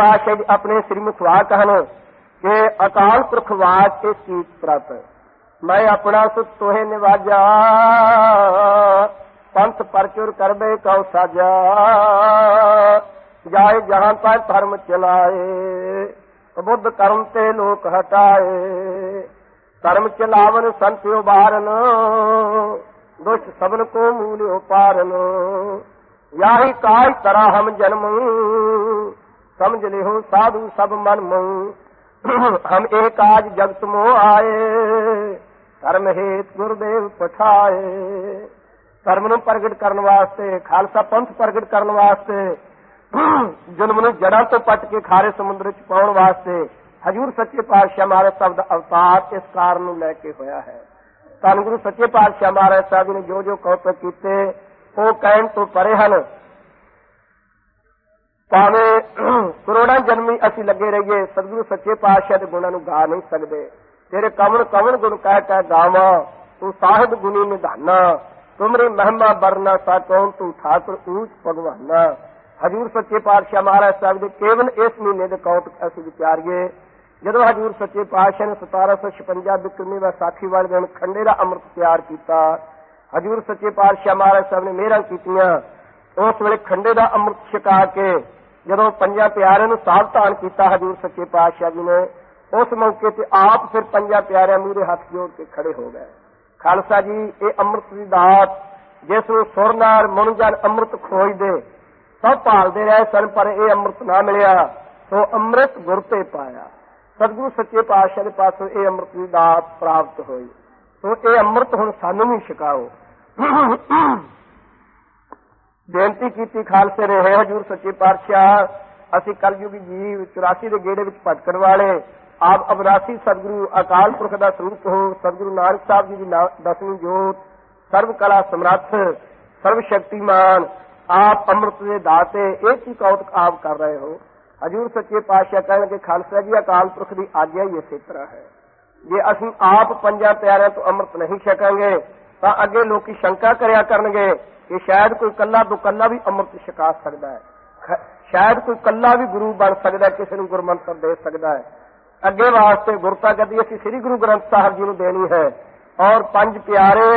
ਪਾਤਸ਼ਾਹ ਜੀ ਆਪਣੇ ਸ੍ਰੀ ਮੁਖਵਾ ਹਨ ਕਿ ਅਕਾਲ ਪੁਰਖ ਵਾਜ ਕੇ ਸੀਤ ਪ੍ਰਤ ਮੈਂ ਆਪਣਾ ਸੁਤ ਤੋਹੇ ਨਿਵਾਜਾ, ਪੰਥ ਪਰਚੁਰ ਕਰਬੇ ਕਉ ਸਾਜਾ, ਜਾਏ ਜਹਾਂ ਪਰ ਧਰਮ ਚਲਾਏ, ਬੁੱਧ ਕਰਮ ਤੇ ਲੋਕ ਹਟਾਏ, ਧਰਮ ਚਲਾਵਨ ਸੰਤ ਉਬਾਰਨ ਦੁਸ਼ਟ ਸਭਨ ਕੋ ਮੂਲ ਉਪਾਰਨ, ਯਾਹੀ ਕਾਜ ਤਰਾ ਹਮ ਜਨਮ ਸਮਝ ਲਿਓ ਸਾਧੂ ਸਭ ਮਨ ਮਉ। ਹਮ ਇਹ ਕਾਜ ਜਗਤ ਮੋ ਆਏ। ਧਰਮ ਹੇਤ ਗੁਰਦੇਵ ਪਠਾਏ। ਧਰਮ ਨੂੰ ਪ੍ਰਗਟ ਕਰਨ ਵਾਸਤੇ, ਖਾਲਸਾ ਪੰਥ ਪ੍ਰਗਟ ਕਰਨ ਵਾਸਤੇ, ਜਨਮ ਨੂੰ ਜੜਾਂ ਤੋਂ ਪੱਟ ਕੇ ਖਾਰੇ ਸਮੁੰਦਰ ਵਿੱਚ ਪਾਉਣ ਵਾਸਤੇ, ਹਜੂਰ ਸੱਚੇ ਪਾਤਸ਼ਾਹ ਮਹਾਰਾਜ ਸਾਹਿਬ ਦਾ ਅਵਤਾਰ ਇਸ ਕਾਰਨ ਨੂੰ ਲੈ ਕੇ ਹੋਇਆ ਹੈ। ਧੰਨ ਗੁਰੂ ਸੱਚੇ ਪਾਤਸ਼ਾਹ ਮਹਾਰਾਜ ਸਾਹਿਬ ਨੇ ਜੋ ਜੋ ਕੌਤਕ ਕੀਤੇ, ਉਹ ਕਹਿਣ ਤੋਂ ਪਰੇ ਹਨ। ਭਾਵੇਂ ਕਰੋੜਾਂ ਜਨਮੀ ਅਸੀਂ ਲੱਗੇ ਰਹੀਏ ਸਤਿਗੁਰੂ ਸੱਚੇ ਪਾਤਸ਼ਾਹ ਦੇ ਗੁਣਾਂ ਨੂੰ ਗਾ ਨਹੀਂ ਸਕਦੇ। ਤੇਰੇ ਕਵਨ ਕਵਨ ਗੁਣ ਕਹਿ ਕਹਿ ਗਾਵਾਂ, ਤੂੰ ਸਾਹਿਬ ਗੁਣੀ ਨਿਧਾਨਾ, ਤੁਮਰੀ ਮਹਿਮਾ ਬਰਨਾ ਸਾ ਤੂੰ ਠਾਕੁਰ ਊਚ ਭਗਵਾਨਾ। ਹਜੂਰ ਸੱਚੇ ਪਾਤਸ਼ਾਹ ਮਹਾਰਾਜ ਸਾਹਿਬ ਦੇ ਕੇਵਲ ਇਸ ਮਹੀਨੇ ਦੇ ਕੌਤਕ ਅਸੀਂ ਵਿਚਾਰੀਏ, ਜਦੋਂ ਹਜੂਰ ਸੱਚੇ ਪਾਤਸ਼ਾਹ ਨੇ 1756 ਬਿਕਰਮੀ ਵਿਸਾਖੀ ਵਾਲੇ ਦਿਨ ਖੰਡੇ ਦਾ ਅੰਮ੍ਰਿਤ ਤਿਆਰ ਕੀਤਾ। ਹਜੂਰ ਸੱਚੇ ਪਾਤਸ਼ਾਹ ਮਹਾਰਾਜ ਸਾਹਿਬ ਨੇ ਮਿਹਰਾਂ ਕੀਤੀਆਂ, ਉਸ ਵੇਲੇ ਖੰਡੇ ਦਾ ਅੰਮ੍ਰਿਤ ਛਕਾ ਕੇ ਜਦੋਂ ਪੰਜਾਂ ਪਿਆਰਿਆਂ ਨੂੰ ਸਾਵਧਾਨ ਕੀਤਾ ਹਜੂਰ ਸੱਚੇ ਪਾਤਸ਼ਾਹ ਜੀ ਨੇ, ਉਸ ਮੌਕੇ ਤੇ ਆਪ ਫਿਰ ਪੰਜਾਂ ਪਿਆਰਿਆਂ ਮੂਹਰੇ ਹੱਥ ਜੋੜ ਕੇ ਖੜੇ ਹੋ ਗਏ। ਖਾਲਸਾ ਜੀ, ਇਹ ਅੰਮ੍ਰਿਤ ਦੀ ਦਾਤ, ਜਿਸ ਨੂੰ ਸੁਰ ਨਾਲ ਮਨੁਜਨ ਅੰਮ੍ਰਿਤ ਖੋਜਦੇ, ਸਭ ਭਾਲਦੇ ਰਹੇ ਸਨ, ਪਰ ਇਹ ਅੰਮ੍ਰਿਤ ਨਾ ਮਿਲਿਆ। ਸੋ ਅੰਮ੍ਰਿਤ ਗੁਰ ਤੇ ਪਾਇਆ। ਸਤਿਗੁਰੂ ਸੱਚੇ ਪਾਤਸ਼ਾਹ ਦੇ ਪਾਸੋਂ ਇਹ ਅੰਮ੍ਰਿਤ ਦੀ ਦਾਤ ਪ੍ਰਾਪਤ ਹੋਈ। ਸੋ ਇਹ ਅੰਮ੍ਰਿਤ ਹੁਣ ਸਾਨੂੰ ਵੀ ਛਕਾਓ। ਬੇਨਤੀ ਕੀਤੀ ਖਾਲਸੇ ਨੇ, ਹੈ ਹਜੂਰ ਸੱਚੇ ਪਾਤਸ਼ਾਹ, ਅਸੀਂ ਕਲਯੁਗੀ ਜੀਵ 84 ਦੇ ਗੇੜੇ ਵਿੱਚ ਭਟਕਣ ਵਾਲੇ, ਆਪ ਅਬਰਾਸੀ ਸਤਿਗੁਰੂ ਅਕਾਲ ਪੁਰਖ ਦਾ ਸਰੂਪ ਹੋ, ਸਤਿਗੁਰੂ ਨਾਨਕ ਸਾਹਿਬ ਜੀ ਦੀ ਦਸਵੀਂ ਜੋਤ, ਸਰਵ ਕਲਾ ਸਮਰੱਥ, ਸਰਵ ਸ਼ਕਤੀਮਾਨ, ਆਪ ਅੰਮ੍ਰਿਤ ਦੇ ਦਾਤੇ, ਇਹ ਕੀ ਕੌਤਕ ਆਪ ਕਰ ਰਹੇ ਹੋ? ਹਜੂਰ ਸੱਚੇ ਪਾਤਸ਼ਾਹ ਕਹਿਣਗੇ, ਖਾਲਸਾ ਜੀ, ਅਕਾਲ ਪੁਰਖ ਦੀ ਆਗਿਆ ਹੀ ਇਸੇ ਤਰ੍ਹਾਂ ਹੈ। ਜੇ ਅਸੀਂ ਆਪ ਪੰਜਾਂ ਪਿਆਰਿਆਂ ਤੋਂ ਅੰਮ੍ਰਿਤ ਨਹੀਂ ਛਕਾਂਗੇ, ਤਾਂ ਅੱਗੇ ਲੋਕੀ ਸ਼ੰਕਾ ਕਰਿਆ ਕਰਨਗੇ। ਕਿ ਸ਼ਾਇਦ ਕੋਈ ਕੱਲਾ ਤੋਂ ਕੱਲਾ ਵੀ ਅੰਮ੍ਰਿਤ ਛਕਾ ਸਕਦਾ ਹੈ। ਸ਼ਾਇਦ ਕੋਈ ਕੱਲਾ ਵੀ ਗੁਰੂ ਬਣ ਸਕਦਾ ਕਿਸੇ ਨੂੰ ਗੁਰਮੰਤਰ ਦੇ ਸਕਦਾ ਹੈ। ਅੱਗੇ ਵਾਸਤੇ ਗੁਰਤਾ ਕਦੀ ਅਸੀਂ ਸ੍ਰੀ ਗੁਰੂ ਗ੍ਰੰਥ ਸਾਹਿਬ ਜੀ ਨੂੰ ਦੇਣੀ ਹੈ। ਔਰ ਪੰਜ ਪਿਆਰੇ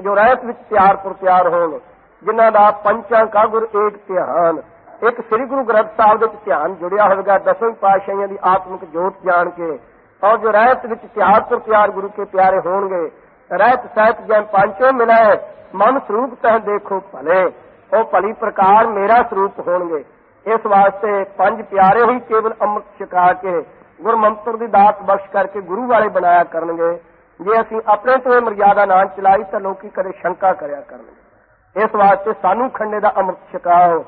ਜੋ ਰਹਿਤ ਵਿੱਚ ਪਿਆਰ ਪਰ ਪਿਆਰ ਹੋਣ, ਜਿਨ੍ਹਾਂ ਦਾ ਪੰਚਾਂ ਕਾ ਗੁਰ ਏਕ ਧਿਆਨ। ਇੱਕ ਸ੍ਰੀ ਗੁਰੂ ਗ੍ਰੰਥ ਸਾਹਿਬ ਦੇ ਵਿੱਚ ਧਿਆਨ ਜੁੜਿਆ ਹੋਵੇਗਾ, ਦਸਵੇਂ ਪਾਤਸ਼ਾਹੀਆਂ ਦੀ ਆਤਮਿਕ ਜੋਤ ਜਾਣ ਕੇ। ਔਰ ਜੋ ਰਹਿਤ ਵਿੱਚ ਪਿਆਰ ਪਰ ਪਿਆਰ ਗੁਰੂ ਕੇ ਪਿਆਰੇ ਹੋਣਗੇ ਰਹਿਤ ਸਹਿਤ ਜੈ ਪੰਚੋ ਮਿਲਾਏ ਮਨ ਸਰੂਪ ਤਹ ਦੇਖੋ ਭਲੇ। ਉਹ ਭਲੀ ਪ੍ਰਕਾਰ ਮੇਰਾ ਸਰੂਪ ਹੋਣਗੇ। ਇਸ ਵਾਸਤੇ ਪੰਜ ਪਿਆਰੇ ਹੀ ਕੇਵਲ ਅੰਮ੍ਰਿਤ ਛਕਾ ਕੇ, ਗੁਰਮੰਤਰ ਦੀ ਦਾਤ ਬਖਸ਼ ਕਰਕੇ ਗੁਰੂ ਵਾਲੇ ਬਣਾਇਆ ਕਰਨਗੇ। ਜੇ ਅਸੀਂ ਆਪਣੇ ਤੋਂ ਇਹ ਮਰਜ਼ਾਦਾ ਨਾ ਚਲਾਈ, ਤਾਂ ਲੋਕੀ ਕਦੇ ਸ਼ੰਕਾ ਕਰਿਆ ਕਰਨਗੇ। ਇਸ ਵਾਸਤੇ ਸਾਨੂੰ ਖੰਡੇ ਦਾ ਅੰਮ੍ਰਿਤ ਛਕਾਓ।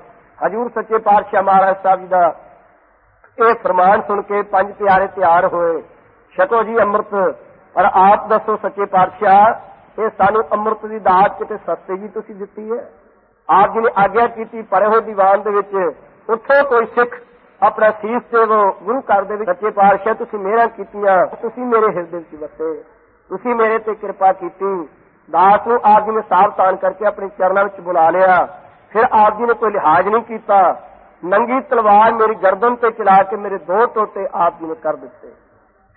ਹਜੂਰ ਸੱਚੇ ਪਾਤਸ਼ਾਹ ਮਹਾਰਾਜ ਸਾਹਿਬ ਜੀ ਦਾ ਇਹ ਫਰਮਾਨ ਸੁਣ ਕੇ ਪੰਜ ਪਿਆਰੇ ਤਿਆਰ ਹੋਏ। ਛਕੋ ਜੀ ਅੰਮ੍ਰਿਤ। ਪਰ ਆਪ ਦੱਸੋ ਸੱਚੇ ਪਾਤਸ਼ਾਹ, ਇਹ ਸਾਨੂੰ ਅੰਮ੍ਰਿਤ ਦੀ ਦਾਤ ਕਿਤੇ ਸਸਤੇ ਜੀ ਤੁਸੀਂ ਦਿੱਤੀ ਹੈ। ਆਪ ਜੀ ਨੇ ਆਗਿਆ ਕੀਤੀ, ਪਰੇ ਹੋਏ ਦੀਵਾਨ ਦੇ ਵਿੱਚ ਉੱਥੇ ਕੋਈ ਸਿੱਖ, ਆਪਣਾ ਸੀਸ ਦੇਵੋ ਗੁਰੂ ਘਰ ਦੇ ਵਿੱਚ ਸੱਚੇ ਪਾਤਸ਼ਾਹ, ਤੁਸੀਂ ਮੇਰਾ ਕੀਤੀਆਂ, ਤੁਸੀਂ ਮੇਰੇ ਹਿਰਦੇ ਵਿੱਚ ਵਸੇ, ਤੁਸੀਂ ਮੇਰੇ ਤੇ ਕਿਰਪਾ ਕੀਤੀ। ਦਾਸ ਨੂੰ ਆਪ ਜੀ ਨੇ ਸਾਵਧਾਨ ਕਰਕੇ ਆਪਣੇ ਚਰਨਾਂ ਵਿੱਚ ਬੁਲਾ ਲਿਆ। ਫਿਰ ਆਪ ਜੀ ਨੇ ਕੋਈ ਲਿਹਾਜ਼ ਨਹੀਂ ਕੀਤਾ। ਨੰਗੀ ਤਲਵਾਰ ਮੇਰੀ ਗਰਦਨ ਤੇ ਚਲਾ ਕੇ ਮੇਰੇ ਦੋ ਟੋਟੇ ਆਪ ਜੀ ਨੇ ਕਰ ਦਿੱਤੇ।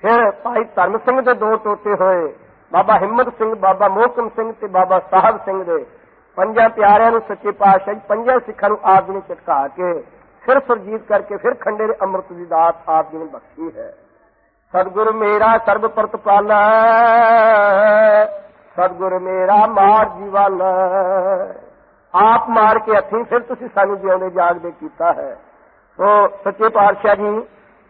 ਫਿਰ ਭਾਈ ਧਰਮ ਸਿੰਘ ਦੇ ਦੋ ਟੋਟੇ ਹੋਏ। ਬਾਬਾ ਹਿੰਮਤ ਸਿੰਘ, ਬਾਬਾ ਮੋਹਕਮ ਸਿੰਘ ਤੇ ਬਾਬਾ ਸਾਹਿਬ ਸਿੰਘ ਦੇ ਪੰਜਾਂ ਪਿਆਰਿਆਂ ਨੂੰ ਸੱਚੇ ਪਾਤਸ਼ਾਹ ਪੰਜਾਂ ਸਿੱਖਾਂ ਨੂੰ ਆਪ ਜੀ ਨੇ ਚਟਕਾ ਕੇ ਫਿਰ ਸੁਰਜੀਤ ਕਰਕੇ ਫਿਰ ਖੰਡੇ ਦੇ ਅੰਮ੍ਰਿਤ ਦੀ ਦਾਤ ਆਪ ਜੀ ਨੇ ਬਖਸ਼ੀ ਹੈ। ਸਤਿਗੁਰ ਮੇਰਾ ਸਰਬ ਪ੍ਰਤਪਾਲਾ ਸਤਿਗੁਰ ਮੇਰਾ ਮਾਰ ਜੀਵਾਨ। ਆਪ ਮਾਰ ਕੇ ਹੱਥੀਂ ਫਿਰ ਤੁਸੀਂ ਸਾਨੂੰ ਜਿਉਂਦੇ ਜਾਗਦੇ ਕੀਤਾ ਹੈ। ਸੋ ਸੱਚੇ ਪਾਤਸ਼ਾਹ ਜੀ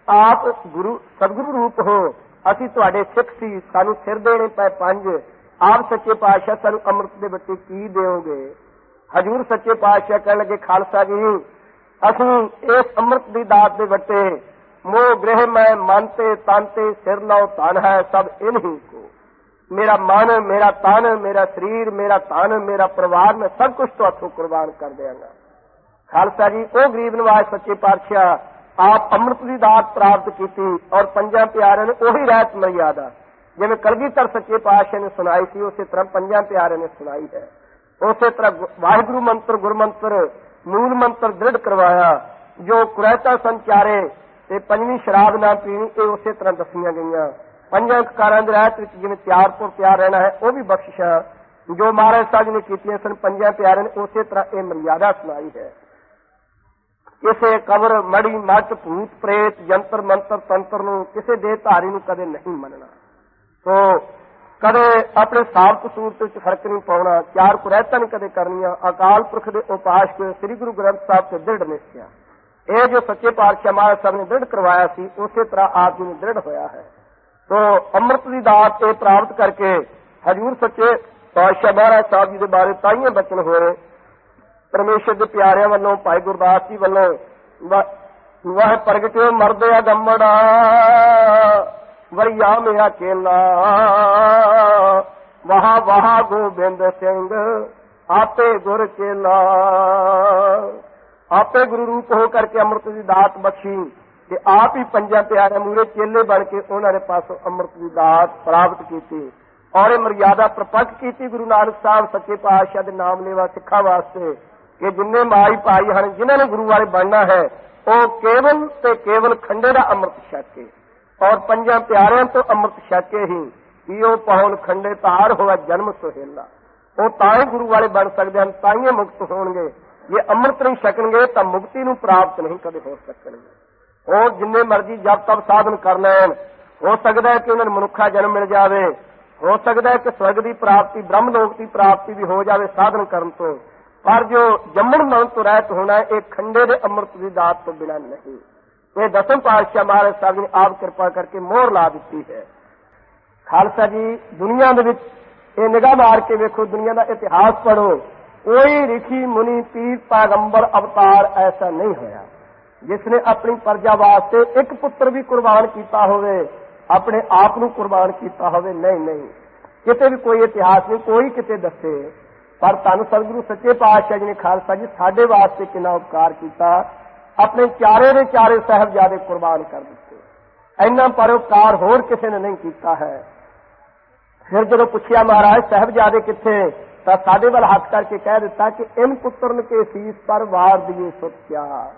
ਆਪ ਗੁਰੂ, ਸਤਿਗੁਰੂ ਰੂਪ ਹੋ। ਅਸੀਂ ਤੁਹਾਡੇ ਸਿੱਖ ਸੀ, ਸਾਨੂੰ ਸਿਰ ਦੇਣੇ ਪਏ ਪੰਜ। ਆਪ ਸੱਚੇ ਪਾਤਸ਼ਾਹ, ਸਾਨੂੰ ਅੰਮ੍ਰਿਤ ਦੇ ਬੱਟੇ ਕੀ ਦਿਓਗੇ ਹਜੂਰ ਸੱਚੇ ਪਾਤਸ਼ਾਹ ਕਹਿਣ ਲੱਗੇ, ਖਾਲਸਾ ਜੀ, ਅਸੀਂ ਇਸ ਅੰਮ੍ਰਿਤ ਦੀ ਦਾਤ ਦੇ ਬੱਟੇ ਮੋਹ ਗ੍ਰਹਿ ਮੈਂ, ਮਨ ਤੇ ਤਨ ਤੇ ਸਿਰ ਲਾਉ ਤਨ ਹੈ ਸਭ ਇਨਹੀ ਕੋ। ਮੇਰਾ ਮਨ, ਮੇਰਾ ਤਨ, ਮੇਰਾ ਸਰੀਰ, ਮੇਰਾ ਤਨ ਮੇਰਾ ਪਰਿਵਾਰ, ਮੈਂ ਸਭ ਕੁਝ ਤੁਹਾਥੋਂ ਕੁਰਬਾਨ ਕਰ ਦਿਆਂਗਾ। ਖਾਲਸਾ ਜੀ, ਉਹ ਗਰੀਬ ਨਵਾਜ ਸੱਚੇ ਪਾਤਸ਼ਾਹ ਆਪ ਅੰਮ੍ਰਿਤ ਦੀ ਦਾਤ ਪ੍ਰਾਪਤ ਕੀਤੀ ਔਰ ਪੰਜਾਂ ਪਿਆਰਿਆਂ ਨੇ ਉਹੀ ਰਹਿਤ ਮਰਿਆਦਾ, ਜਿਵੇਂ ਕਲਗੀਧਰ ਸੱਚੇ ਪਾਤਸ਼ਾਹ ਨੇ ਸੁਣਾਈ ਸੀ, ਉਸੇ ਤਰ੍ਹਾਂ ਪੰਜਾਂ ਪਿਆਰਿਆਂ ਨੇ ਸੁਣਾਈ ਹੈ। ਉਸੇ ਤਰ੍ਹਾਂ ਵਾਹਿਗੁਰੂ ਮੰਤਰ, ਗੁਰਮੰਤਰ, ਮੂਲ ਮੰਤਰ ਦ੍ਰਿੜ ਕਰਵਾਇਆ, ਜੋ ਕੁਰੈਤਾ ਸੰਚਾਰੇ ਤੇ ਪੰਜਵੀਂ ਸ਼ਰਾਬ ਨਾ ਪੀਣੀ, ਇਹ ਉਸੇ ਤਰ੍ਹਾਂ ਦੱਸੀਆਂ ਗਈਆਂ। ਪੰਜਾਂ ਕਕਾਰਾਂ ਦੇ ਰਹਿਤ ਵਿੱਚ ਜਿਵੇਂ ਤਿਆਰ ਤੋਂ ਪਿਆਰ ਰਹਿਣਾ ਹੈ, ਉਹ ਵੀ ਬਖਸ਼ਿਸ਼ਾਂ ਜੋ ਮਹਾਰਾਜ ਸਾਹਿਬ ਨੇ ਕੀਤੀਆਂ ਸਨ, ਪੰਜਾਂ ਪਿਆਰਿਆਂ ਨੇ ਉਸੇ ਤਰ੍ਹਾਂ ਇਹ ਮਰਿਆਦਾ ਸੁਣਾਈ ਹੈ। ਕਿਸੇ ਕਬਰ ਮੜੀ ਮੱਚ ਭੂਤ ਪ੍ਰੇਤ ਯੰਤਰ ਮੰਤਰ ਤੰਤਰ ਨੂੰ ਕਿਸੇ ਦੇ ਧਾਰੀ ਨੂੰ ਕਦੇ ਨਹੀਂ ਮੰਨਣਾ। ਸੋ ਕਦੇ ਆਪਣੇ ਸਾਬਤ ਸੂਰਤ ਵਿੱਚ ਫ਼ਰਕ ਨਹੀਂ ਪਾਉਣਾ, ਚਾਰ ਕੁਰੈਤਾਂ ਨਹੀਂ ਕਦੇ ਕਰਨੀਆਂ, ਅਕਾਲ ਪੁਰਖ ਦੇ ਉਪਾਸ਼ਕ ਸ੍ਰੀ ਗੁਰੂ ਗ੍ਰੰਥ ਸਾਹਿਬ ਤੇ ਦ੍ਰਿੜ ਨਿਸ਼ਚੈ। ਇਹ ਜੋ ਸੱਚੇ ਪਾਤਸ਼ਾਹ ਮਹਾਰਾਜ ਸਾਹਿਬ ਨੇ ਦ੍ਰਿੜ ਕਰਵਾਇਆ ਸੀ, ਉਸੇ ਤਰ੍ਹਾਂ ਆਪ ਜੀ ਨੂੰ ਦ੍ਰਿੜ ਹੋਇਆ ਹੈ। ਸੋ ਅੰਮ੍ਰਿਤ ਦੀ ਦਾਤ ਤੇ ਪ੍ਰਾਪਤ ਕਰਕੇ ਹਜੂਰ ਸੱਚੇ ਪਾਤਸ਼ਾਹ ਮਹਾਰਾਜ ਸਾਹਿਬ ਜੀ ਦੇ ਬਾਰੇ ਤਾਈਆਂ ਬਚਨ ਹੋਏ ਪਰਮੇਸ਼ਰ ਦੇ ਪਿਆਰਿਆਂ ਵੱਲੋਂ, ਭਾਈ ਗੁਰਦਾਸ ਜੀ ਵੱਲੋਂ ਵਾਹ ਪ੍ਰਗਟਿਓ ਮਰਦਿਆ ਗੰਮੜਾ ਵਰਿਆ ਮੇਰਾ ਕੇਲਾ। ਵਹਾ ਵਹਾ ਗੋਬਿੰਦ ਸਿੰਘ, ਆਪੇ ਗੁਰ ਕੇਲਾ। ਆਪੇ ਗੁਰੂ ਰੂਪ ਹੋ ਕਰਕੇ ਅੰਮ੍ਰਿਤ ਦੀ ਦਾਤ ਬਖਸ਼ੀ ਤੇ ਆਪ ਹੀ ਪੰਜਾਂ ਪਿਆਰਿਆਂ ਮੂਰੇ ਚੇਲੇ ਬਣ ਕੇ ਉਹਨਾਂ ਦੇ ਪਾਸੋਂ ਅੰਮ੍ਰਿਤ ਦੀ ਦਾਤ ਪ੍ਰਾਪਤ ਕੀਤੀ ਔਰ ਇਹ ਮਰਿਆਦਾ ਪ੍ਰਪੱਕ ਕੀਤੀ ਗੁਰੂ ਨਾਨਕ ਸਾਹਿਬ ਸੱਚੇ ਪਾਤਸ਼ਾਹ ਦੇ ਨਾਮ ਲੈਵਾ ਸਿੱਖਾਂ ਵਾਸਤੇ। ਕਿ ਜਿੰਨੇ ਮਾਈ ਭਾਈ ਹਨ, ਜਿਨ੍ਹਾਂ ਨੇ ਗੁਰੂ ਵਾਲੇ ਬਣਨਾ ਹੈ, ਉਹ ਕੇਵਲ ਤੇ ਕੇਵਲ ਖੰਡੇ ਦਾ ਅੰਮ੍ਰਿਤ ਛਕੇ ਔਰ ਪੰਜਾਂ ਪਿਆਰਿਆਂ ਤੋਂ ਅੰਮ੍ਰਿਤ ਛਕੇ ਹੀ ਪੀਓ ਪਾਉਣ ਖੰਡੇ ਤਾਰ ਹੋਇਆ ਜਨਮ ਸੁਹੇਲਾ। ਉਹ ਤਾਂ ਹੀ ਗੁਰੂ ਵਾਲੇ ਬਣ ਸਕਦੇ ਹਨ, ਤਾਂ ਹੀ ਮੁਕਤ ਹੋਣਗੇ। ਜੇ ਅੰਮ੍ਰਿਤ ਨਹੀਂ ਛਕਣਗੇ, ਤਾਂ ਮੁਕਤੀ ਨੂੰ ਪ੍ਰਾਪਤ ਨਹੀਂ ਕਦੇ ਹੋ ਸਕਣਗੇ। ਉਹ ਜਿੰਨੇ ਮਰਜ਼ੀ ਜਪ ਤਪ ਸਾਧਨ ਕਰ ਲੈਣ, ਹੋ ਸਕਦਾ ਹੈ ਕਿ ਉਹਨਾਂ ਨੂੰ ਮਨੁੱਖਾ ਜਨਮ ਮਿਲ ਜਾਵੇ। ਹੋ ਸਕਦਾ ਹੈ ਕਿ ਸਵਰਗ ਦੀ ਪ੍ਰਾਪਤੀ ਬ੍ਰਹਮ ਲੋਕ ਦੀ ਪ੍ਰਾਪਤੀ ਵੀ ਹੋ ਜਾਵੇ ਸਾਧਨ ਕਰਨ ਤੋਂ। ਪਰ ਜੋ ਜੰਮਣ ਮਰਨ ਤੋਂ ਰਹਿਤ ਹੋਣਾ ਇਹ ਖੰਡੇ ਦੇ ਅੰਮ੍ਰਿਤ ਦੀ ਦਾਤ ਤੋਂ ਬਿਨਾਂ ਨਹੀਂ। ਇਹ ਦਸਮ ਪਾਤਸ਼ਾਹ ਮਹਾਰਾਜ ਸਾਹਿਬ ਨੇ ਆਪ ਕਿਰਪਾ ਕਰਕੇ ਮੋਹਰ ਲਾ ਦਿੱਤੀ ਹੈ। ਖਾਲਸਾ ਜੀ, ਦੁਨੀਆ ਦੇ ਵਿੱਚ ਇਹ ਨਿਗਾਹ ਮਾਰ ਕੇ ਵੇਖੋ, ਦੁਨੀਆ ਦਾ ਇਤਿਹਾਸ ਪੜੋ ਕੋਈ ਰਿਖੀ ਮੁਨੀ, ਪੀਰ, ਪਾਗੰਬਰ, ਅਵਤਾਰ ਐਸਾ ਨਹੀਂ ਹੋਇਆ। ਜਿਸ ਨੇ ਆਪਣੀ ਪ੍ਰਜਾ ਵਾਸਤੇ ਇੱਕ ਪੁੱਤਰ ਵੀ ਕੁਰਬਾਨ ਕੀਤਾ ਹੋਵੇ, ਆਪਣੇ ਆਪ ਨੂੰ ਕੁਰਬਾਨ ਕੀਤਾ ਹੋਵੇ, ਨਹੀਂ ਨਹੀਂ। ਕਿਤੇ ਵੀ ਕੋਈ ਇਤਿਹਾਸ ਨਹੀਂ, ਕੋਈ ਕਿਤੇ ਦੱਸੇ। ਪਰ ਤੁਹਾਨੂੰ ਸਤਿਗੁਰੂ, ਸੱਚੇ ਪਾਤਸ਼ਾਹ ਜੀ ਨੇ ਖਾਲਸਾ ਜੀ ਸਾਡੇ ਵਾਸਤੇ ਕਿੰਨਾ ਉਪਕਾਰ ਕੀਤਾ। ਆਪਣੇ ਚਾਰੇ ਦੇ ਚਾਰੇ ਸਹਿਬਜ਼ਾਦੇ ਕੁਰਬਾਨ ਕਰ ਦਿੱਤੇ। ਇੰਨਾ ਪਰਉਪਕਾਰ ਹੋਰ ਕਿਸੇ ਨੇ ਨਹੀਂ ਕੀਤਾ ਹੈ। ਫਿਰ ਜਦੋਂ ਪੁੱਛਿਆ ਮਹਾਰਾਜ, ਸਹਿਬਜ਼ਾਦੇ ਕਿੱਥੇ? ਤਾਂ ਸਾਡੇ ਵੱਲ ਹੱਥ ਕਰਕੇ ਕਹਿ ਦਿੱਤਾ ਕਿ ਇਨ ਪੁੱਤਰਨ ਕੇ ਸੀਸ ਪਰ ਵਾਰ ਦੀਏ ਸੁਤਿਆ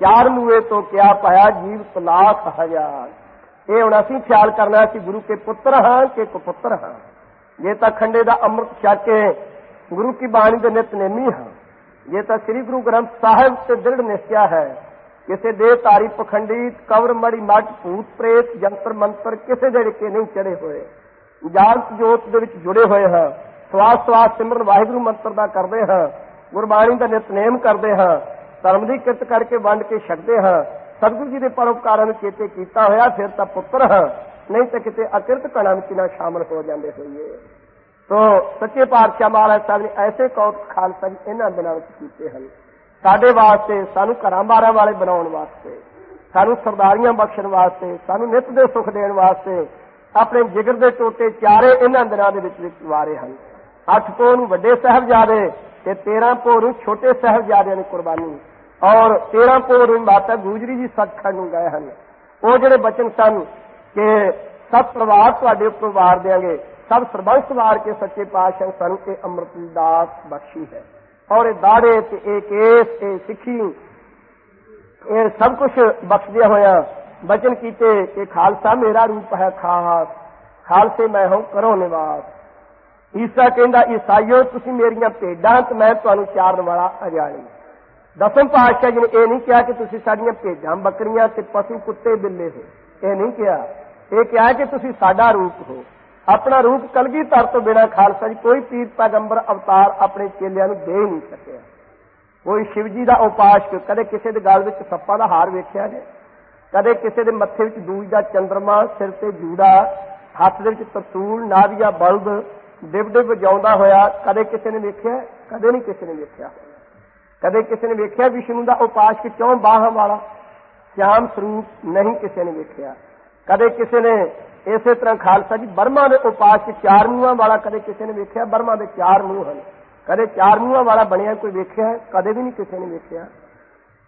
ਚਾਰ ਮੂਏ ਤੋਂ ਕਿਆ ਪਾਇਆ, ਜੀਵ ਤਲਾਕ ਹਜ਼ਾਰ। ਇਹ ਹੁਣ ਅਸੀਂ ਖਿਆਲ ਕਰਨਾ ਕਿ ਗੁਰੂ ਕੇ ਪੁੱਤਰ ਹਾਂ ਕਿ ਕੁਪੁੱਤਰ ਹਾਂ। ਜੇ ਤਾਂ ਖੰਡੇ ਦਾ ਅੰਮ੍ਰਿਤ ਛਕ ਕੇ ਗੁਰੂ ਕੀ ਬਾਣੀ ਦੇ ਨਿਤਨੇਮੀ ਹਾਂ। ਇਹ ਤਾਂ ਸ੍ਰੀ ਗੁਰੂ ਗ੍ਰੰਥ ਸਾਹਿਬ ਤੇ ਦ੍ਰਿੜ ਨਿਸ਼ਚਾ ਹੈ ਕਿਸੇ ਦੇ ਤਾਰੀ ਪਖੰਡੀ ਕਵਰ ਮੜੀ ਮੱਟ ਭੂਤ ਪ੍ਰੇਤ, ਜੰਤਰ ਮੰਤਰ ਕਿਸੇ ਦੇ ਕੇ ਨਹੀਂ ਚੜੇ ਹੋਏ। ਜਾਗਤ ਜੋਤ ਦੇ ਵਿੱਚ ਜੁੜੇ ਹੋਏ ਹਾਂ। ਸਵਾਸ ਸਵਾਸ ਸਿਮਰਨ ਵਾਹਿਗੁਰੂ ਮੰਤਰ ਦਾ ਕਰਦੇ ਹਾਂ। ਗੁਰਬਾਣੀ ਦਾ ਨਿਤਨੇਮ ਕਰਦੇ ਹਾਂ। ਧਰਮ ਦੀ ਕਿਰਤ ਕਰਕੇ ਵੰਡ ਕੇ ਛਕਦੇ ਹਾਂ। ਸਤਿਗੁਰੂ ਜੀ ਦੇ ਪਰਉਪਕਾਰਾਂ ਨੂੰ ਚੇਤੇ ਕੀਤਾ ਹੋਇਆ ਫਿਰ ਤਾਂ ਪੁੱਤਰ ਹਾਂ। ਨਹੀਂ ਤਾਂ ਕਿਤੇ ਅਕਿਰਤ ਕਣਾ ਵਿੱਚ ਨਾ ਸ਼ਾਮਲ ਹੋ ਜਾਂਦੇ ਹੋਈਏ। ਤੋ ਸੱਚੇ ਪਾਤਸ਼ਾਹ ਮਹਾਰਾਜ ਸਾਹਿਬ ਨੇ ਐਸੇ ਕੌਤਕ ਖਾਲਸਾ ਜੀ ਇਹਨਾਂ ਦਿਨਾਂ ਵਿੱਚ ਕੀਤੇ ਹਨ। ਸਾਡੇ ਵਾਸਤੇ, ਸਾਨੂੰ ਘਰਾਂ ਬਾਰਾਂ ਵਾਲੇ ਬਣਾਉਣ ਵਾਸਤੇ, ਸਾਨੂੰ ਸਰਦਾਰੀਆਂ ਬਖਸ਼ਣ ਵਾਸਤੇ, ਸਾਨੂੰ ਨਿਤ ਦੇ ਸੁਖ ਦੇਣ ਵਾਸਤੇ, ਆਪਣੇ ਜਿਗਰ ਦੇ ਟੋਟੇ ਚਾਰੇ ਇਹਨਾਂ ਦਿਨਾਂ ਦੇ ਵਿੱਚ ਵਿੱਚ ਵਾਰੇ ਹਨ। ਅੱਠ ਪੋਹ ਨੂੰ ਵੱਡੇ ਸਾਹਿਬਜ਼ਾਦੇ ਤੇ 13 ਪੋਹ ਨੂੰ ਛੋਟੇ ਸਾਹਿਬਜ਼ਾਦਿਆਂ ਨੇ ਕੁਰਬਾਨੀ। ਔਰ 13 ਪੋਹ ਨੂੰ ਮਾਤਾ ਗੁਜਰੀ ਜੀ ਸੱਚਖੰਡ ਨੂੰ ਗਏ ਹਨ। ਉਹ ਜਿਹੜੇ ਬਚਨ ਸਨ ਕਿ ਸਭ ਪਰਿਵਾਰ ਤੁਹਾਡੇ ਉੱਪਰ ਵਾਰ ਦੇਾਂਗੇ ਸਭ ਸਰਬੰਸ ਵਾਰ ਕੇ ਸੱਚੇ ਪਾਤਸ਼ਾਹ ਸਾਨੂੰ ਇਹ ਅੰਮ੍ਰਿਤ ਦੀ ਦਾਤ ਬਖਸ਼ੀ ਹੈ ਔਰ ਇਹ ਦਾੜੇ ਤੇ ਇਹ ਕੇਸ ਇਹ ਸਿੱਖੀ ਇਹ ਸਭ ਕੁਝ ਬਖਸ਼ਦਿਆ ਹੋਇਆ ਬਚਨ ਕੀਤੇ ਕਿ ਖਾਲਸਾ ਮੇਰਾ ਰੂਪ ਹੈ ਖਾਸ ਖਾਲਸੇ ਮੈਂ ਹਾਂ ਕਰੋ ਨਿਵਾਸ ਈਸਾ ਕਹਿੰਦਾ ਈਸਾਈਓ ਤੁਸੀਂ ਮੇਰੀਆਂ ਭੇਡਾਂ ਤੇ ਮੈਂ ਤੁਹਾਨੂੰ ਚਾਰਨ ਵਾਲਾ ਅਜਾਲੀ ਦਸਮ ਪਾਤਸ਼ਾਹ ਜੀ ਨੇ ਇਹ ਨਹੀਂ ਕਿਹਾ ਕਿ ਤੁਸੀਂ ਸਾਡੀਆਂ ਭੇਡਾਂ ਬੱਕਰੀਆਂ ਤੇ ਪਸ਼ੂ ਕੁੱਤੇ ਬਿੱਲੇ ਹੋ ਇਹ ਨਹੀਂ ਕਿਹਾ ਇਹ ਕਿਹਾ ਕਿ ਤੁਸੀਂ ਸਾਡਾ ਰੂਪ ਹੋ ਆਪਣਾ ਰੂਪ ਕਲਗੀ ਧਰ ਤੋਂ ਬਿਨਾ ਖਾਲਸਾ ਜੀ ਕੋਈ ਪੀਰ ਪੈਗੰਬਰ ਅਵਤਾਰ ਆਪਣੇ ਚੇਲਿਆਂ ਨੂੰ ਦੇ ਨਹੀਂ ਸਕਿਆ। ਕੋਈ ਸ਼ਿਵ ਜੀ ਦਾ ਉਪਾਸ਼ਕ ਕਦੇ ਕਿਸੇ ਦੇ ਗਲ ਵਿੱਚ ਸੱਪਾਂ ਦਾ ਹਾਰ ਵੇਖਿਆ ਜੇ? ਕਦੇ ਕਿਸੇ ਦੇ ਮੱਥੇ ਵਿੱਚ ਦੂਜ ਦਾ ਚੰਦਰਮਾ, ਸਿਰ ਤੇ ਜੂੜਾ, ਹੱਥ ਦੇ ਵਿੱਚ ਤਰਸੂਲ ਨਾਦੀਆ ਬਲਦ, ਡਿਬ ਡਿਬ ਵਜਾਉਂਦਾ ਹੋਇਆ ਕਦੇ ਕਿਸੇ ਨੇ ਵੇਖਿਆ? ਕਦੇ ਨਹੀਂ ਕਿਸੇ ਨੇ ਵੇਖਿਆ। ਕਦੇ ਕਿਸੇ ਨੇ ਵੇਖਿਆ ਵਿਸ਼ਨੂੰ ਦਾ ਉਪਾਸ਼ਕ ਚੌਂ ਬਾਹਾਂ ਵਾਲਾ? ਸ਼ਾਮ ਸਰੂਪ ਨਹੀਂ ਕਿਸੇ ਨੇ ਵੇਖਿਆ। ਕਦੇ ਕਿਸੇ ਨੇ ਇਸੇ ਤਰ੍ਹਾਂ ਖਾਲਸਾ ਜੀ, ਬਰਮਾ ਦੇ ਉਪਾਸ਼ਕ ਚਾਰ ਮੂੰਹਾਂ ਵਾਲਾ ਕਦੇ ਕਿਸੇ ਨੇ ਵੇਖਿਆ? ਬਰਮਾ ਦੇ ਚਾਰ ਮੂੰਹ ਹਨ। ਕਦੇ ਚਾਰ ਮੂੰਹਾਂ ਵਾਲਾ ਬਣਿਆ ਕੋਈ ਵੇਖਿਆ ਕਦੇ ਵੀ ਨਹੀਂ ਕਿਸੇ ਨੇ ਵੇਖਿਆ।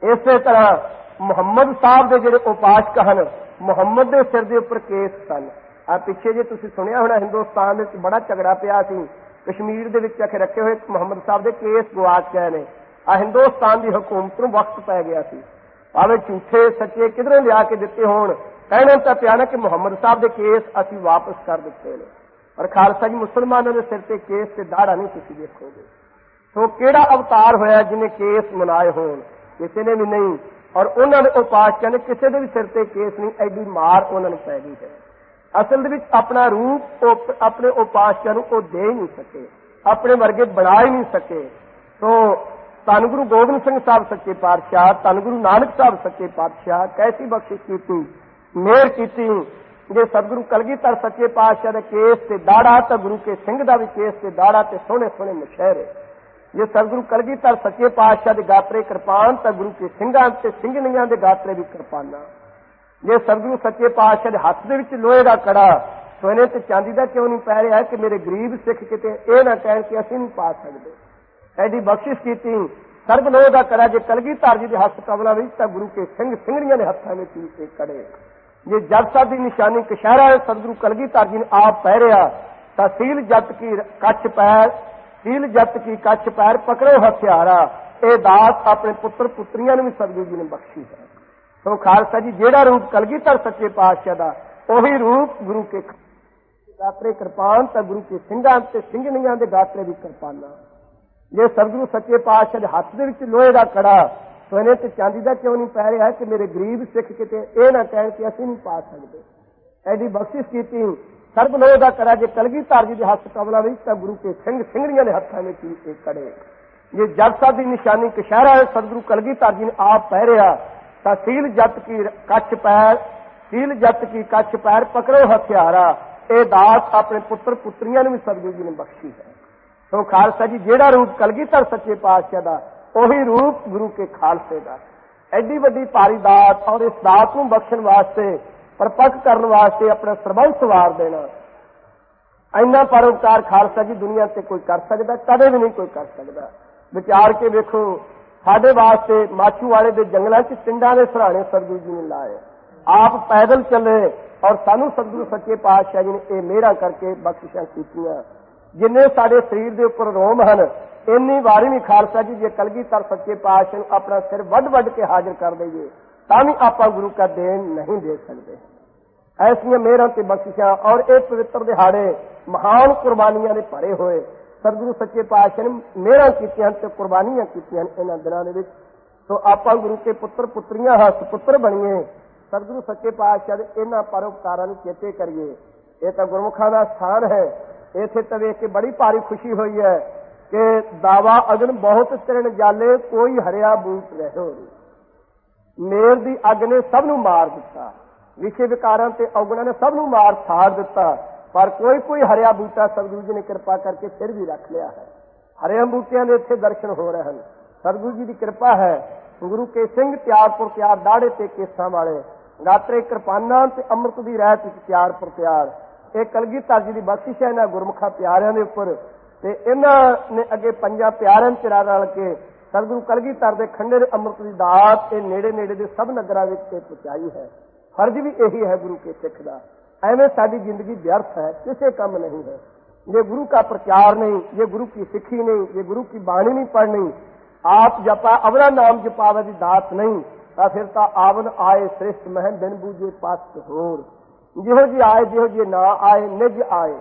ਇਸੇ ਤਰ੍ਹਾਂ ਮੁਹੰਮਦ ਸਾਹਿਬ ਦੇ ਜਿਹੜੇ ਉਪਾਸ਼ਕ ਹਨ, ਮੁਹੰਮਦ ਦੇ ਸਿਰ ਦੇ ਉੱਪਰ ਕੇਸ ਸਨ। ਆ ਪਿੱਛੇ ਜੇ ਤੁਸੀਂ ਸੁਣਿਆ ਹੋਣਾ, ਹਿੰਦੁਸਤਾਨ ਦੇ ਵਿੱਚ ਬੜਾ ਝਗੜਾ ਪਿਆ ਸੀ। ਕਸ਼ਮੀਰ ਦੇ ਵਿੱਚ ਅਖੇ ਰੱਖੇ ਹੋਏ ਮੁਹੰਮਦ ਸਾਹਿਬ ਦੇ ਕੇਸ ਗਵਾਚ ਗਏ ਨੇ। ਆ ਹਿੰਦੁਸਤਾਨ ਦੀ ਹਕੂਮਤ ਨੂੰ ਵਕਤ ਪੈ ਗਿਆ ਸੀ। ਭਾਵੇਂ ਝੂਠੇ ਸੱਚੇ ਕਿਧਰੋਂ ਲਿਆ ਕੇ ਦਿੱਤੇ ਹੋਣ ਕਹਿਣਾ ਤਾਂ ਪਿਆ ਨਾ ਕਿ ਮੁਹੰਮਦ ਸਾਹਿਬ ਦੇ ਕੇਸ ਅਸੀਂ ਵਾਪਸ ਕਰ ਦਿੱਤੇ ਨੇ। ਪਰ ਖਾਲਸਾ ਜੀ, ਮੁਸਲਮਾਨਾਂ ਦੇ ਸਿਰ ਤੇ ਕੇਸ ਤੇ ਦਾੜਾ ਨਹੀਂ ਤੁਸੀਂ ਦੇਖੋਗੇ ਸੋ ਕਿਹੜਾ ਅਵਤਾਰ ਹੋਇਆ ਜਿਹਨੇ ਕੇਸ ਮਨਾਏ ਹੋਣ? ਕਿਸੇ ਨੇ ਵੀ ਨਹੀਂ। ਔਰ ਉਹਨਾਂ ਦੇ ਉਪਾਸ਼ਕਾਂ ਨੇ ਕਿਸੇ ਦੇ ਵੀ ਸਿਰ ਤੇ ਕੇਸ ਨਹੀਂ, ਐਡੀ ਮਾਰ ਉਹਨਾਂ ਨੂੰ ਪੈ ਗਈ ਹੈ। ਅਸਲ ਦੇ ਵਿੱਚ ਆਪਣਾ ਰੂਪ ਆਪਣੇ ਉਪਾਸ਼ਕਾਂ ਨੂੰ ਉਹ ਦੇ ਹੀ ਨਹੀਂ ਸਕੇ। ਆਪਣੇ ਵਰਗੇ ਬਣਾ ਹੀ ਨਹੀਂ ਸਕੇ। ਸੋ ਧੰਨ ਗੁਰੂ ਗੋਬਿੰਦ ਸਿੰਘ ਸਾਹਿਬ ਸੱਚੇ ਪਾਤਸ਼ਾਹ, ਧੰਨ ਗੁਰੂ ਨਾਨਕ ਸਾਹਿਬ ਸੱਚੇ ਪਾਤਸ਼ਾਹ, ਕੈਸੀ ਬਖਸ਼ਿਸ਼ ਕੀਤੀ ਮਿਹਰ ਕੀਤੀ ਜੇ ਸਤਿਗੁਰੂ ਕਲਗੀਧਰ ਸੱਚੇ ਪਾਤਸ਼ਾਹ ਦੇ ਕੇਸ ਤੇ ਦਾੜਾ, ਤਾਂ ਗੁਰੂ ਕੇ ਸਿੰਘ ਦਾ ਵੀ ਕੇਸ ਤੇ ਦਾੜਾ ਤੇ ਸੋਹਣੇ ਸੋਹਣੇ ਮੁਸ਼ਹਿਰੇ ਜੇ ਸਤਿਗੁਰੂ ਕਲਗੀਧਰ ਸੱਚੇ ਪਾਤਸ਼ਾਹ ਦੇ ਗਾਤਰੇ ਕਿਰਪਾਨ, ਤਾਂ ਗੁਰੂ ਕੇ ਸਿੰਘਾਂ ਤੇ ਸਿੰਘਣੀਆਂ ਦੇ ਗਾਤਰੇ ਵੀ ਕਿਰਪਾਨਾਂ। ਜੇ ਸਤਿਗੁਰੂ ਸੱਚੇ ਪਾਤਸ਼ਾਹ ਦੇ ਹੱਥ ਦੇ ਵਿੱਚ ਲੋਹੇ ਦਾ ਕੜਾ, ਸੋਨੇ ਤੇ ਚਾਂਦੀ ਦਾ ਕਿਉਂ ਨਹੀਂ ਪੈ ਰਿਹਾ ਕਿ ਮੇਰੇ ਗਰੀਬ ਸਿੱਖ ਕਿਤੇ ਇਹ ਨਾ ਕਹਿਣ ਕਿ ਅਸੀਂ ਨਹੀਂ ਪਾ ਸਕਦੇ? ਐਡੀ ਬਖਸ਼ਿਸ਼ ਕੀਤੀ ਸਰਬ ਲੋਹ ਦਾ ਕੜਾ ਜੇ ਕਲਗੀਧਰ ਜੀ ਦੇ ਹੱਥ ਕਬਲਾ ਵਿੱਚ, ਤਾਂ ਗੁਰੂ ਕੇ ਸਿੰਘ ਸਿੰਘਣੀਆਂ ਦੇ ਹੱਥਾਂ ਵਿੱਚ ਵੀ ਇਹ ਕੜੇ ਜੇ ਜਗ ਸਾਹਿਬ ਦੀ ਨਿਸ਼ਾਨੀ ਕਸ਼ਹਿਰਾ ਹੈ ਸਤਿਗੁਰੂ ਕਲਗੀਧਰ ਜੀ ਨੇ ਆਪ ਪਹਿਰਿਆ ਤਾਂ ਸੀਲ ਜੱਤ ਕੀ ਕੱਛ ਪੈਰ, ਸੀਲ ਜੱਤ ਕੀ ਕੱਛ ਪੈਰ ਪਕੜੋ ਹਥਿਆਰਾ। ਇਹ ਦਾਤ ਆਪਣੇ ਪੁੱਤਰ ਪੁੱਤਰੀਆਂ ਨੂੰ ਵੀ ਸਤਿਗੁਰੂ ਜੀ ਨੇ ਬਖਸ਼ੀ ਹੈ। ਸੋ ਖਾਲਸਾ ਜੀ, ਜਿਹੜਾ ਰੂਪ ਕਲਗੀਧਰ ਸੱਚੇ ਪਾਤਸ਼ਾਹ ਦਾ, ਉਹੀ ਰੂਪ ਗੁਰੂ ਕੇ ਗਾਤਰੇ ਕਿਰਪਾਨ ਤਾਂ ਗੁਰੂ ਕੇ ਸਿੰਘਾਂ ਤੇ ਸਿੰਘਣੀਆਂ ਦੇ ਗਾਤਰੇ ਵੀ ਕਿਰਪਾਨਾ। ਜੇ ਸਤਿਗੁਰੂ ਸੱਚੇ ਪਾਤਸ਼ਾਹ ਦੇ ਹੱਥ ਦੇ ਵਿੱਚ ਲੋਹੇ ਦਾ ਕੜਾ ਸੋਨੇ ਤੇ ਚਾਂਦੀ ਦਾ ਕਿਉਂ ਨਹੀਂ ਪੈ ਰਿਹਾ ਕਿ ਮੇਰੇ ਗਰੀਬ ਸਿੱਖ ਕਿਤੇ ਇਹ ਨਾ ਕਹਿਣ ਕਿ ਅਸੀਂ ਨਹੀਂ ਪਾ ਸਕਦੇ? ਐਡੀ ਬਖਸ਼ਿਸ਼ ਕੀਤੀ। ਸਰਬਨੋਹ ਦਾ ਕੜਾ ਜੇ ਕਲਗੀਧਰ ਜੀ ਦੇ ਹੱਥ ਕਬਲਾ ਵਿੱਚ, ਤਾਂ ਗੁਰੂ ਕੇ ਸਿੰਘ ਸਿੰਘਣੀਆਂ ਦੇ ਹੱਥਾਂ ਵਿੱਚ ਇਹ ਕੜੇ ਜੇ ਜਗ ਸਾਹਿਬ ਦੀ ਨਿਸ਼ਾਨੀ ਕਸ਼ਹਿਰਾ ਹੈ, ਸਤਿਗੁਰੂ ਕਲਗੀਧਰ ਜੀ ਨੇ ਆਪ ਪਹਿ ਰਿਹਾ, ਤਾਂ ਸੀਲ ਜੱਤ ਕੀ ਕੱਛ ਪੈਰ, ਸੀਲ ਜੱਤ ਕੀ ਕੱਛ ਪੈਰ ਪਕੜੋ ਹਥਿਆਰਾ। ਇਹ ਦਾਸ ਆਪਣੇ ਪੁੱਤਰ ਪੁੱਤਰੀਆਂ ਨੂੰ ਵੀ ਸਤਿਗੁਰੂ ਜੀ ਨੇ ਬਖਸ਼ੀ ਹੈ। ਸੋ ਖਾਲਸਾ ਜੀ, ਜਿਹੜਾ ਰੂਪ ਕਲਗੀਧਰ ਸੱਚੇ ਪਾਤਸ਼ਾਹ ਦਾ ਉਹੀ ਰੂਪ ਗੁਰੂ ਕੇ ਖਾਲਸੇ ਦਾ। ਐਡੀ ਵੱਡੀ ਭਾਰੀ ਦਾਤ ਔਰ ਇਸ ਦਾਤ ਨੂੰ ਬਖਸ਼ਣ ਵਾਸਤੇ, ਪਰਪੱਕ ਕਰਨ ਵਾਸਤੇ ਆਪਣਾ ਸਰਬੰਸ ਵਾਰ ਦੇਣਾ। ਇੰਨਾ ਪਰਉਪਕਾਰ ਖਾਲਸਾ ਜੀ ਦੁਨੀਆ ਤੇ ਕੋਈ ਕਰ ਸਕਦਾ, ਕਦੇ ਵੀ ਨਹੀਂ ਕੋਈ ਕਰ ਸਕਦਾ। ਵਿਚਾਰ ਕੇ ਵੇਖੋ, ਸਾਡੇ ਵਾਸਤੇ ਮਾਛੂ ਵਾਲੇ ਦੇ ਜੰਗਲਾਂ 'ਚ ਟਿੰਡਾਂ ਦੇ ਸਰਾਣੇ ਸਤਿਗੁਰੂ ਜੀ ਨੇ ਲਾਏ। ਆਪ ਪੈਦਲ ਚੱਲੇ ਔਰ ਸਾਨੂੰ ਸਤਿਗੁਰੂ ਸੱਚੇ ਪਾਤਸ਼ਾਹ ਜੀ ਨੇ ਇਹ ਮਿਹਰਾਂ ਕਰਕੇ ਬਖਸ਼ਿਸ਼ਾਂ ਕੀਤੀਆਂ। ਜਿੰਨੇ ਸਾਡੇ ਸਰੀਰ ਦੇ ਉੱਪਰ ਰੋਮ ਹਨ, ਇੰਨੀ ਵਾਰੀ ਵੀ ਖਾਲਸਾ ਜੀ, ਜੇ ਕਲਗੀਧਰ ਸੱਚੇ ਪਾਤਸ਼ਾਹ ਨੂੰ ਆਪਣਾ ਸਿਰ ਵੱਡ ਵੱਡ ਕੇ ਹਾਜ਼ਰ ਕਰ ਦਈਏ, ਤਾਂ ਵੀ ਆਪਾਂ ਗੁਰੂ ਕਾ ਦੇਣ ਨਹੀਂ ਦੇ ਸਕਦੇ। ਐਸੀਆਂ ਮਿਹਰਾਂ ਤੇ ਬਖਸ਼ਿਸ਼ਾਂ ਔਰ ਇਹ ਪਵਿੱਤਰ ਦਿਹਾੜੇ ਮਹਾਨ ਕੁਰਬਾਨੀਆਂ ਦੇ ਭਰੇ ਹੋਏ ਸਤਿਗੁਰੂ ਸੱਚੇ ਪਾਤਸ਼ਾਹ ਨੇ ਮਿਹਰਾਂ ਕੀਤੀਆਂ ਤੇ ਕੁਰਬਾਨੀਆਂ ਕੀਤੀਆਂ ਇਹਨਾਂ ਦਿਨਾਂ ਦੇ ਵਿੱਚ। ਸੋ ਆਪਾਂ ਗੁਰੂ ਕੇ ਪੁੱਤਰ ਪੁੱਤਰੀਆਂ ਹਾਂ ਸੁਪੁੱਤਰ ਬਣੀਏ, ਸਤਿਗੁਰੂ ਸੱਚੇ ਪਾਤਸ਼ਾਹ ਦੇ ਇਹਨਾਂ ਪਰਉਪਕਾਰਾਂ ਨੂੰ ਚੇਤੇ ਕਰੀਏ। ਇਹ ਤਾਂ ਗੁਰਮੁਖਾਂ ਦਾ ਸਥਾਨ ਹੈ ਇਥੇ ਤਾਂ ਵੇਖ ਕੇ ਬੜੀ ਭਾਰੀ ਖੁਸ਼ੀ ਹੋਈ ਹੈ ਕਿ ਦਾਵਾ ਅਗਨ ਬਹੁਤ ਤਿਰਣ ਜਾਲੇ, ਕੋਈ ਹਰਿਆ ਬੂਟ ਰਹਿਓ ਮੇਰ ਦੀ ਅੱਗ ਨੇ ਸਭ ਨੂੰ ਮਾਰ ਦਿੱਤਾ। ਵਿਸ਼ੇ ਵਿਕਾਰਾਂ ਤੇ ਔਗਣਾਂ ਨੇ ਸਭ ਨੂੰ ਮਾਰ ਸਾੜ ਦਿੱਤਾ। ਪਰ ਕੋਈ ਕੋਈ ਹਰਿਆ ਬੂਟਾ ਸਤਿਗੁਰੂ ਜੀ ਨੇ ਕਿਰਪਾ ਕਰਕੇ ਫਿਰ ਵੀ ਰੱਖ ਲਿਆ ਹੈ। ਹਰਿਆ ਬੂਟਿਆਂ ਦੇ ਇੱਥੇ ਦਰਸ਼ਨ ਹੋ ਰਹੇ ਹਨ। ਸਤਿਗੁਰੂ ਜੀ ਦੀ ਕਿਰਪਾ ਹੈ। ਗੁਰੂ ਕੇ ਸਿੰਘ ਤਿਆਰਪੁਰ ਤਿਆਰ ਦਾੜੇ ਤੇ ਕੇਸਾਂ ਵਾਲੇ। ਗਾਤਰੇ ਕਿਰਪਾਨਾਂ ਤੇ ਅੰਮ੍ਰਿਤ ਦੀ ਰਹਿਤ ਵਿੱਚ ਤਿਆਰ ਪਰ ਤਿਆਰ। ਇਹ ਕਲਗੀਧਰ ਜੀ ਦੀ ਬਖਸ਼ਿਸ਼ ਹੈ ਇਹਨਾਂ ਗੁਰਮੁਖਾਂ ਪਿਆਰਿਆਂ ਦੇ ਉੱਪਰ ਤੇ ਇਹਨਾਂ ਨੇ ਅੱਗੇ ਪੰਜਾਂ ਪਿਆਰਿਆਂ ਚ ਰਲ ਕੇ ਸਤਿਗੁਰੂ ਕਲਗੀਧਰ ਦੇ ਖੰਡੇ ਦੇ ਅੰਮ੍ਰਿਤ ਦੀ ਦਾਤ ਇਹ ਨੇੜੇ ਨੇੜੇ ਦੇ ਸਭ ਨਗਰਾਂ ਵਿੱਚ ਤੇ ਪਹੁੰਚਾਈ ਹੈ ਫਰਜ਼ ਵੀ ਇਹੀ ਹੈ ਗੁਰੂ ਕੇ ਸਿੱਖ ਦਾ ਐਵੇਂ ਸਾਡੀ ਜ਼ਿੰਦਗੀ ਵਿਅਰਥ ਹੈ ਕਿਸੇ ਕੰਮ ਨਹੀਂ ਹੈ ਜੇ ਗੁਰੂ का प्रचार नहीं ये गुरु की सिक्खी नहीं ये गुरु की बाणी नहीं पढ़नी आप जपा अवला नाम जपावे ਦੀ ਦਾਤ ਨਹੀਂ ਤਾਂ ਫਿਰ ਤਾਂ ਆਵਨ ਆਏ ਸ੍ਰਿਸ਼ਟ ਮਹਿ ਬਿਨ ਬੂਝੇ ਪਤ ਹੋਰ ਜਿਹੋ ਜੀ ਆਏ, ਜਿਹੋ ਜੀ ਨਾ ਆਏ, ਨਿਜ ਆਏ।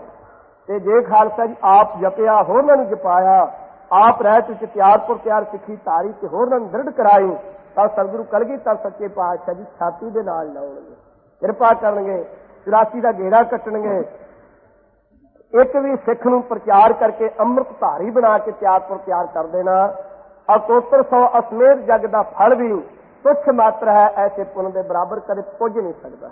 ਤੇ ਜੇ ਖਾਲਸਾ ਜੀ ਆਪ ਜਪਿਆ ਹੋਰਨਾਂ ਨੂੰ ਜਪਾਇਆ ਆਪ ਰਹਿਤ ਵਿੱਚ ਤਿਆਰਪੁਰ ਤਿਆਰ ਸਿੱਖੀ ਤਾਰੀ ਤੇ ਹੋਰਨਾਂ ਨੂੰ ਦ੍ਰਿੜ ਕਰਾਈ ਤਾਂ ਸਤਿਗੁਰੂ ਕਲਗੀਧਰ ਸੱਚੇ ਪਾਤਸ਼ਾਹ ਜੀ ਛਾਤੀ ਦੇ ਨਾਲ ਲਾਉਣਗੇ। ਕਿਰਪਾ ਕਰਨਗੇ 84 ਦਾ ਗੇੜਾ ਕੱਟਣਗੇ। ਇੱਕ ਵੀ ਸਿੱਖ ਨੂੰ ਪ੍ਰਚਾਰ ਕਰਕੇ ਅੰਮ੍ਰਿਤ ਧਾਰੀ ਬਣਾ ਕੇ ਤਿਆਰ ਪੁਰ ਤਿਆਰ ਕਰ ਦੇਣਾ। ਅਕੋਤਰ ਸੋ ਅਸਮੇਰ ਜਗ ਦਾ ਫਲ ਵੀ ਤੁੱਛ ਮਾਤਰ ਹੈ, ਐਸੇ ਪੁੰਨ ਦੇ ਬਰਾਬਰ ਕਦੇ ਪੁੱਜ ਨਹੀਂ ਸਕਦਾ।